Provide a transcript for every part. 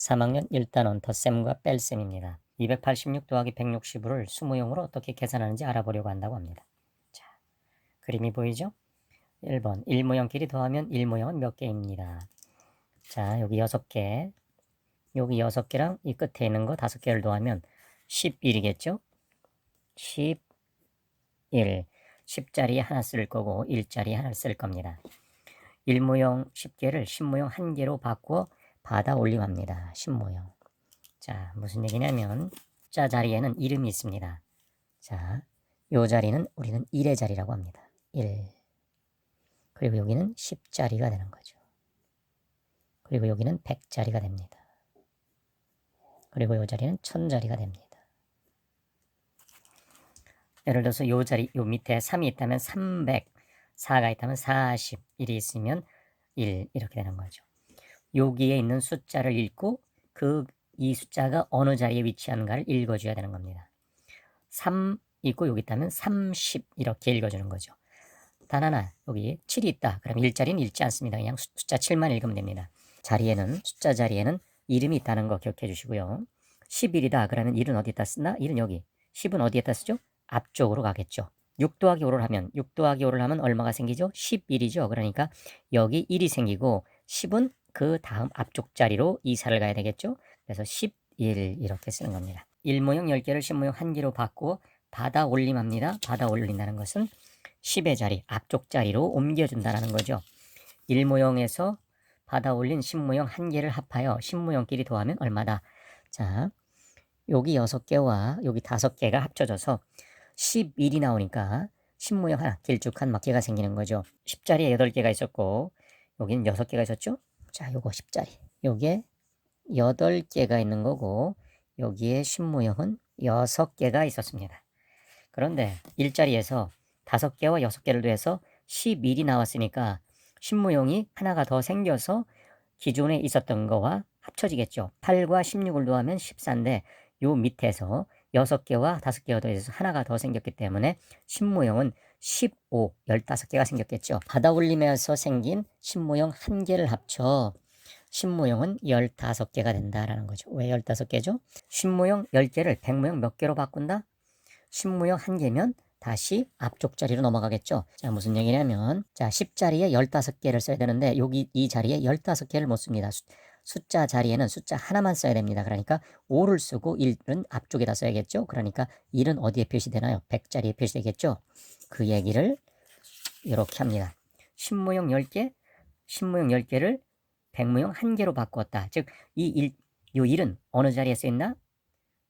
3학년 1단원 덧셈과 뺄셈입니다. 286 더하기 165를 수모용으로 어떻게 계산하는지 알아보려고 한다고 합니다. 자, 그림이 보이죠? 1번 1모형끼리 더하면 1모형은 몇 개입니다. 자, 여기 6개, 여기 6개랑 이 끝에 있는 거 5개를 더하면 11이겠죠? 11, 10자리에 하나 쓸 거고 1자리에 하나 쓸 겁니다. 1모형 10개를 10모형 1개로 바꾸어 받아 올림합니다. 10모형. 자, 무슨 얘기냐면 자 자리에는 이름이 있습니다. 자, 요 자리는 우리는 1의 자리라고 합니다. 1. 그리고 여기는 10자리가 되는 거죠. 그리고 여기는 100자리가 됩니다. 그리고 요 자리는 1000자리가 됩니다. 예를 들어서 요 자리, 요 밑에 3이 있다면 300, 4가 있다면 40, 1이 있으면 1 이렇게 되는 거죠. 여기에 있는 숫자를 읽고 그 이 숫자가 어느 자리에 위치하는가를 읽어줘야 되는 겁니다. 3 있고 여기 있다면 30 이렇게 읽어주는 거죠. 단 하나 여기 7이 있다. 그럼 일자리는 읽지 않습니다. 그냥 수- 숫자 7만 읽으면 됩니다. 자리에는 숫자 자리에는 이름이 있다는 거 기억해 주시고요. 11이다. 그러면 1은 어디에다 쓰나? 1은 여기. 10은 어디에다 쓰죠? 앞쪽으로 가겠죠. 6 더하기 5를 하면 6 더하기 5를 하면 얼마가 생기죠? 11이죠. 그러니까 여기 1이 생기고 10은 그 다음 앞쪽 자리로 이사를 가야 되겠죠. 그래서 11 이렇게 쓰는 겁니다. 1모형 10개를 10모형 1개로 바꾸어 받아 올림합니다. 받아 올린다는 것은 10의 자리, 앞쪽 자리로 옮겨준다는 거죠. 1모형에서 받아 올린 10모형 1개를 합하여 10모형끼리 더하면 얼마다? 자, 여기 6개와 여기 5개가 합쳐져서 11이 나오니까 10모형 하나 길쭉한 막개가 생기는 거죠. 10자리에 8개가 있었고 여기는 6개가 있었죠. 자, 요거 10자리. 요게 8개가 있는 거고 여기에 10모형은 6개가 있었습니다. 그런데 일자리에서 5개와 6개를 더해서 11이 나왔으니까 10모형이 하나가 더 생겨서 기존에 있었던 거와 합쳐지겠죠. 8과 16을 더하면 14인데 요 밑에서 6개와 5개가 더해서 하나가 더 생겼기 때문에 10모형은 15, 15개가 생겼겠죠. 받아 올림에서 생긴 10모형 1개를 합쳐 10모형은 15개가 된다라는 거죠. 왜 15개죠? 10모형 10개를 100모형 몇 개로 바꾼다? 10모형 1개면 다시 앞쪽 자리로 넘어가겠죠. 자, 무슨 얘기냐면 자, 10자리에 15개를 써야 되는데 여기 이 자리에 15개를 못 씁니다. 수, 숫자 자리에는 숫자 하나만 써야 됩니다. 그러니까 5를 쓰고 1은 앞쪽에다 써야겠죠. 그러니까 1은 어디에 표시되나요? 100자리에 표시되겠죠. 그 얘기를 이렇게 합니다. 10모형 10개, 10모형 10개를 100모형 1개로 바꾸었다. 즉, 이 1, 요 1은 어느 자리에 쓰였나?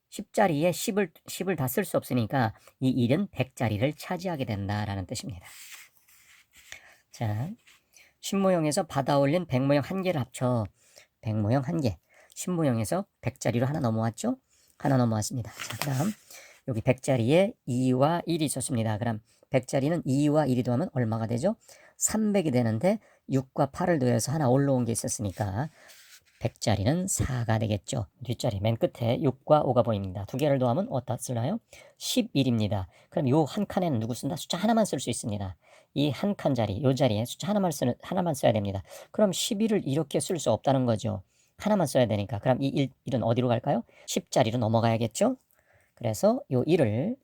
10자리에 10을, 10을 다 쓸 수 없으니까 이 1은 100자리를 차지하게 된다라는 뜻입니다. 자, 10모형에서 받아 올린 100모형 1개를 합쳐 100 모형 1개, 10 모형에서 100자리로 하나 넘어왔죠? 하나 넘어왔습니다. 자, 그 다음 여기 100자리에 2와 1이 있었습니다. 그럼 100자리는 2와 1이 더하면 얼마가 되죠? 300이 되는데 6과 8을 더해서 하나 올라온 게 있었으니까 100자리는 4가 되겠죠. 뒷자리 맨 끝에 6과 5가 보입니다. 두 개를 더하면 어디다 쓰나요? 11입니다. 그럼 요 한 칸에는 누구 쓴다? 숫자 하나만 쓸 수 있습니다. 이 한 칸 자리, 요 자리에 숫자 하나만 쓰는 하나만 써야 됩니다. 그럼 11을 이렇게 쓸 수 없다는 거죠. 하나만 써야 되니까. 그럼 이 1, 1은 어디로 갈까요? 10자리로 넘어가야겠죠? 그래서 요 1을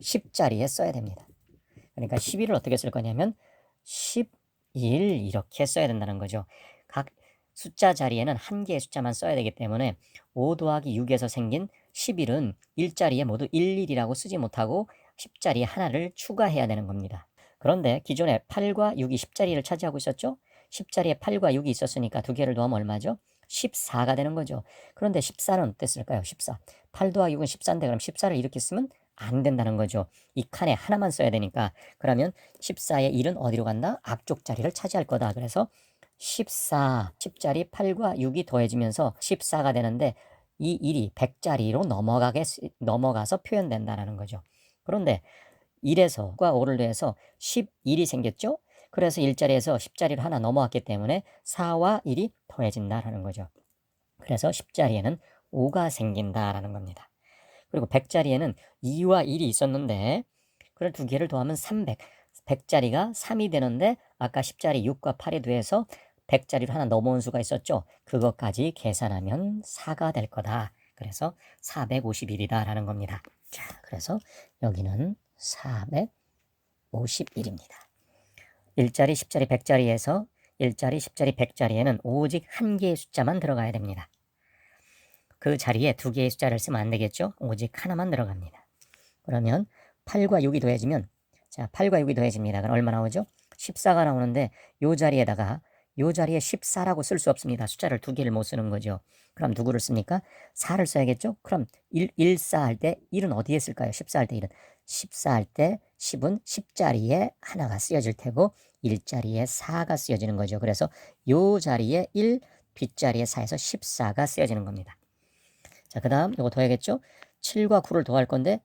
10자리에 써야 됩니다. 그러니까 11을 어떻게 쓸 거냐면 11 이렇게 써야 된다는 거죠. 각 숫자 자리에는 한 개의 숫자만 써야 되기 때문에 5 더하기 6에서 생긴 11은 일자리에 모두 11이라고 쓰지 못하고 10자리에 하나를 추가해야 되는 겁니다. 그런데 기존에 8과 6이 10자리를 차지하고 있었죠? 10자리에 8과 6이 있었으니까 두 개를 더하면 얼마죠? 14가 되는 거죠. 그런데 14는 어땠을까요? 14. 8 더하기 6은 14인데 그럼 14를 이렇게 쓰면 안 된다는 거죠. 이 칸에 하나만 써야 되니까 그러면 14의 1은 어디로 간다? 앞쪽 자리를 차지할 거다. 그래서 14, 10자리 8과 6이 더해지면서 14가 되는데 이 1이 100자리로 넘어가게 넘어가서 표현된다라는 거죠. 그런데 1에서 과 5를 더해서 11이 생겼죠? 그래서 1자리에서 10자리를 하나 넘어왔기 때문에 4와 1이 더해진다라는 거죠. 그래서 10자리에는 5가 생긴다라는 겁니다. 그리고 100자리에는 2와 1이 있었는데 그걸 두 개를 더하면 300. 100자리가 3이 되는데 아까 10자리 6과 8에 더해서 100자리로 하나 넘어온 수가 있었죠. 그것까지 계산하면 4가 될 거다. 그래서 451이다라는 겁니다. 자, 그래서 여기는 451입니다. 1자리, 10자리, 100자리에서 1자리, 10자리, 100자리에는 오직 한 개의 숫자만 들어가야 됩니다. 그 자리에 두 개의 숫자를 쓰면 안 되겠죠? 오직 하나만 들어갑니다. 그러면 8과 6이 더해지면 자, 8과 6이 더해집니다. 그럼 얼마 나오죠? 14가 나오는데 요 자리에다가 요 자리에 14라고 쓸 수 없습니다. 숫자를 두 개를 못 쓰는 거죠. 그럼 누구를 씁니까? 4를 써야겠죠? 그럼 1, 1, 4할 때 1은 어디에 쓸까요? 14할 때 1은 14할 때 10은 10자리에 하나가 쓰여질 테고 1자리에 4가 쓰여지는 거죠. 그래서 요 자리에 1, 뒷자리에 4에서 14가 쓰여지는 겁니다. 자, 그 다음 요거 더해야겠죠? 7과 9를 더할 건데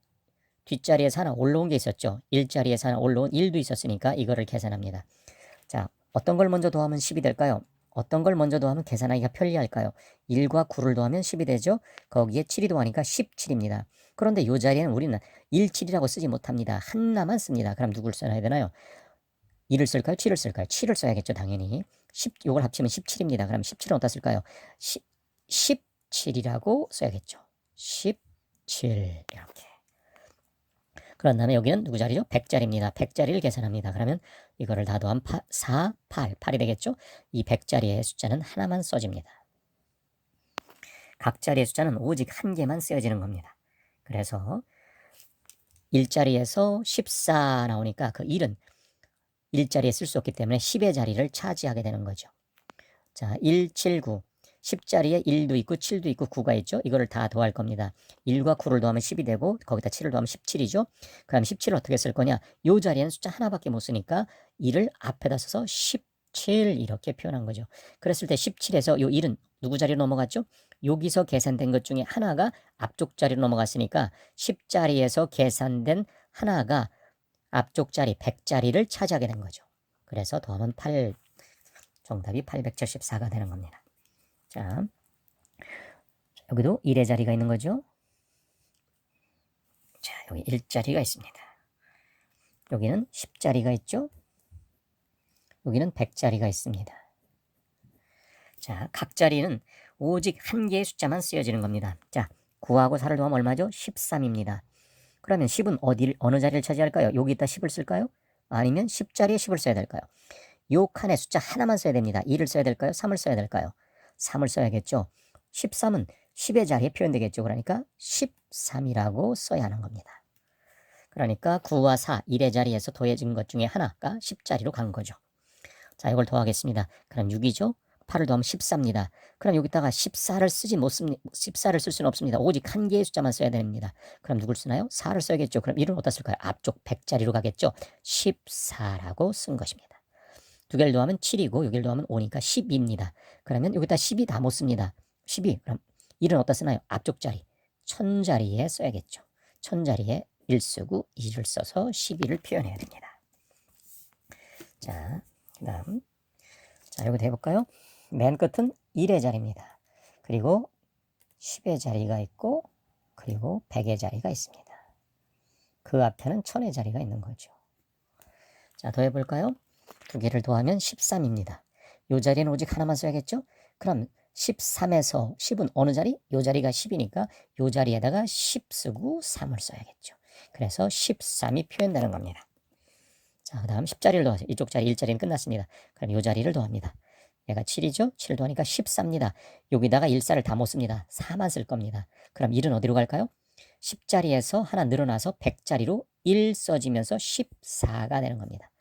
뒷자리에서 하나 올라온 게 있었죠. 1자리에서 하나 올라온 1도 있었으니까 이거를 계산합니다. 자, 어떤 걸 먼저 더하면 10이 될까요? 어떤 걸 먼저 더하면 계산하기가 편리할까요? 1과 9를 더하면 10이 되죠. 거기에 7이 더하니까 17입니다. 그런데 이 자리에는 우리는 1, 7이라고 쓰지 못합니다. 하나만 씁니다. 그럼 누굴 써야 되나요? 1을 쓸까요? 7을 쓸까요? 7을 써야겠죠, 당연히. 10, 요걸 합치면 17입니다. 그럼 17은 어디다 쓸까요? 10, 17이라고 써야겠죠. 17 이렇게. 그런 다음에 여기는 누구 자리죠? 100자리입니다. 100자리를 계산합니다. 그러면 이거를 다 더하면 8, 4, 8, 8이 되겠죠? 이 100자리의 숫자는 하나만 써집니다. 각 자리의 숫자는 오직 한 개만 쓰여지는 겁니다. 그래서 1자리에서 14 나오니까 그 1은 1자리에 쓸 수 없기 때문에 10의 자리를 차지하게 되는 거죠. 자, 1, 7, 9. 10자리에 1도 있고 7도 있고 9가 있죠. 이거를 다 더할 겁니다. 1과 9를 더하면 10이 되고 거기다 7을 더하면 17이죠. 그럼 17을 어떻게 쓸 거냐? 요 자리에는 숫자 하나밖에 못 쓰니까 1을 앞에다 써서 17 이렇게 표현한 거죠. 그랬을 때 17에서 요 1은 누구 자리로 넘어갔죠? 여기서 계산된 것 중에 하나가 앞쪽 자리로 넘어갔으니까 10자리에서 계산된 하나가 앞쪽 자리 100자리를 차지하게 된 거죠. 그래서 더하면 8 정답이 874가 되는 겁니다. 자, 여기도 1의 자리가 있는 거죠. 자, 여기 1자리가 있습니다. 여기는 10자리가 있죠. 여기는 100자리가 있습니다. 자, 각 자리는 오직 한 개의 숫자만 쓰여지는 겁니다. 자, 9하고 4를 더하면 얼마죠? 13입니다. 그러면 10은 어디 어느 자리를 차지할까요? 여기다 10을 쓸까요? 아니면 10자리에 10을 써야 될까요? 요 칸에 숫자 하나만 써야 됩니다. 2를 써야 될까요? 3을 써야 될까요? 3을 써야겠죠. 13은 10의 자리에 표현되겠죠. 그러니까 13이라고 써야 하는 겁니다. 그러니까 9와 4, 1의 자리에서 더해진 것 중에 하나가 10자리로 간 거죠. 자, 이걸 더하겠습니다. 그럼 6이죠. 8을 더하면 14입니다. 그럼 여기다가 14를 쓰지 못습니다. 14를 쓸 수는 없습니다. 오직 한 개의 숫자만 써야 됩니다. 그럼 누굴 쓰나요? 4를 써야겠죠. 그럼 1은 어디다 쓸까요? 앞쪽 100자리로 가겠죠. 14라고 쓴 것입니다. 두 개를 더하면 7이고 여기를 더하면 5니까 12입니다. 그러면 여기다 10이 다 못 씁니다. 12 그럼 1은 어디다 쓰나요? 앞쪽 자리 천 자리에 써야겠죠. 천 자리에 1 쓰고 2를 써서 12를 표현해야 됩니다. 자, 그 다음 자, 여기 해볼까요? 맨 끝은 1의 자리입니다. 그리고 10의 자리가 있고 그리고 100의 자리가 있습니다. 그 앞에는 1000의 자리가 있는 거죠. 자, 더 해볼까요? 두 개를 더하면 13입니다. 요 자리는 오직 하나만 써야겠죠? 그럼 13에서 10은 어느 자리? 요 자리가 10이니까 요 자리에다가 10 쓰고 3을 써야겠죠. 그래서 13이 표현되는 겁니다. 자, 그 다음 10자리를 더하세요. 이쪽 자리 1자리는 끝났습니다. 그럼 요 자리를 더합니다. 얘가 7이죠? 7 더하니까 14입니다. 여기다가 1사를 다 못 씁니다. 4만 쓸 겁니다. 그럼 1은 어디로 갈까요? 10자리에서 하나 늘어나서 100자리로 1 써지면서 14가 되는 겁니다.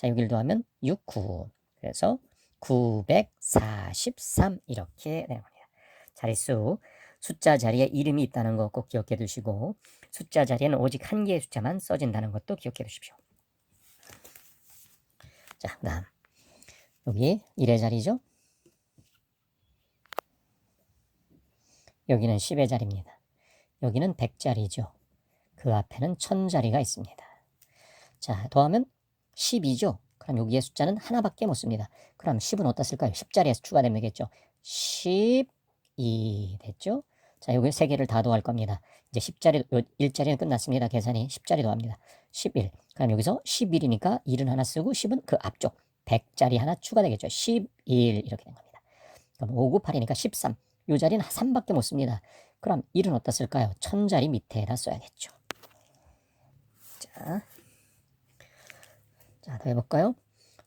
자, 여기를 더하면 6, 9. 그래서 943 이렇게 겁니다. 자릿수 숫자 자리에 이름이 있다는 거 꼭 기억해 두시고 숫자 자리에는 오직 한 개의 숫자만 써진다는 것도 기억해 두십시오. 자, 그 다음 여기 1의 자리죠. 여기는 10의 자리입니다. 여기는 100자리죠. 그 앞에는 1000자리가 있습니다. 자, 더하면 12죠. 그럼 여기에 숫자는 하나밖에 못 씁니다. 그럼 10은 어디다 쓸까요? 10자리에서 추가되면 되겠죠. 12 됐죠? 자, 여기 세 개를 다 더할 겁니다. 이제 10자리, 1자리는 끝났습니다. 계산이 10자리 더합니다. 11. 그럼 여기서 11이니까 1은 하나 쓰고 10은 그 앞쪽 100짜리 하나 추가되겠죠. 11 이렇게 된 겁니다. 그럼 5, 9, 8이니까 13. 요 자리는 3밖에 못 씁니다. 그럼 1은 어디다 쓸까요? 1000자리 밑에다 써야겠죠. 자, 자, 더 해볼까요?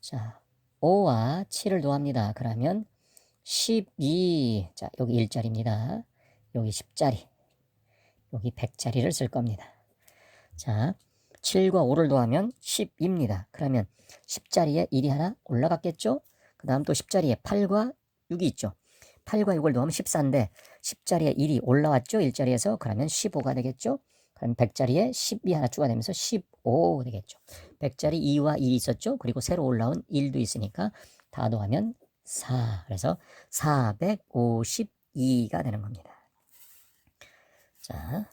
자, 5와 7을 더합니다. 그러면 12. 자, 여기 1자리입니다. 여기 10자리. 여기 100자리를 쓸 겁니다. 자, 7과 5를 더하면 10입니다. 그러면 10자리에 1이 하나 올라갔겠죠? 그 다음 또 10자리에 8과 6이 있죠. 8과 6을 더하면 14인데 10자리에 1이 올라왔죠? 1자리에서 그러면 15가 되겠죠? 그럼 100자리에 10이 하나 추가되면서 15 되겠죠. 100자리 2와 1이 있었죠? 그리고 새로 올라온 1도 있으니까 다 더하면 4. 그래서 452가 되는 겁니다. 자,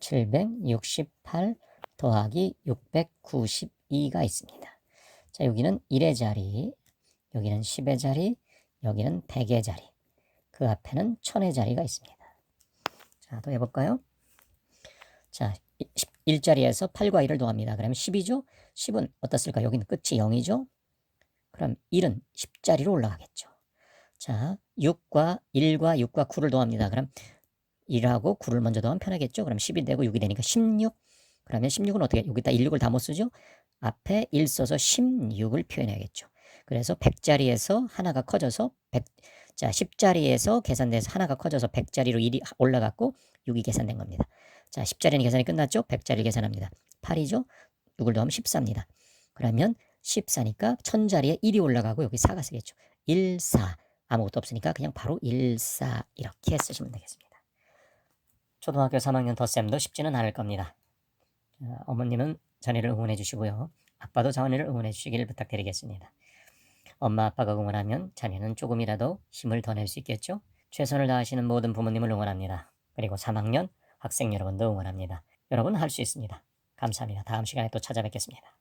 768 더하기 692가 있습니다. 자, 여기는 1의 자리, 여기는 10의 자리, 여기는 100의 자리, 그 앞에는 1000의 자리가 있습니다. 자, 또 해볼까요? 자, 1자리에서 8과 1을 더합니다. 그러면 10이죠? 10은 어떻을까? 여기는 끝이 0이죠? 그럼 1은 10자리로 올라가겠죠. 자, 6과 1과 6과 9를 더합니다. 그럼 1하고 9를 먼저 더하면 편하겠죠? 그럼 10이 되고 6이 되니까 16. 그러면 16은 어떻게, 여기다 1, 6을 다 못 쓰죠? 앞에 1 써서 16을 표현해야겠죠. 그래서 100자리에서 하나가 커져서 100, 자, 10자리에서 계산돼서 하나가 커져서 100자리로 1이 올라갔고 6이 계산된 겁니다. 자, 10자리는 계산이 끝났죠? 100자리 계산합니다. 8이죠? 6을 더하면 14입니다. 그러면 14니까 1000자리에 1이 올라가고 여기 4가 쓰겠죠. 1, 4. 아무것도 없으니까 그냥 바로 1, 4 이렇게 쓰시면 되겠습니다. 초등학교 3학년 덧셈도 쉽지는 않을 겁니다. 어, 어머님은 자네를 응원해 주시고요. 아빠도 자네를 응원해 주시길 부탁드리겠습니다. 엄마 아빠가 응원하면 자네는 조금이라도 힘을 더 낼 수 있겠죠? 최선을 다하시는 모든 부모님을 응원합니다. 그리고 3학년 학생 여러분도 응원합니다. 여러분 할 수 있습니다. 감사합니다. 다음 시간에 또 찾아뵙겠습니다.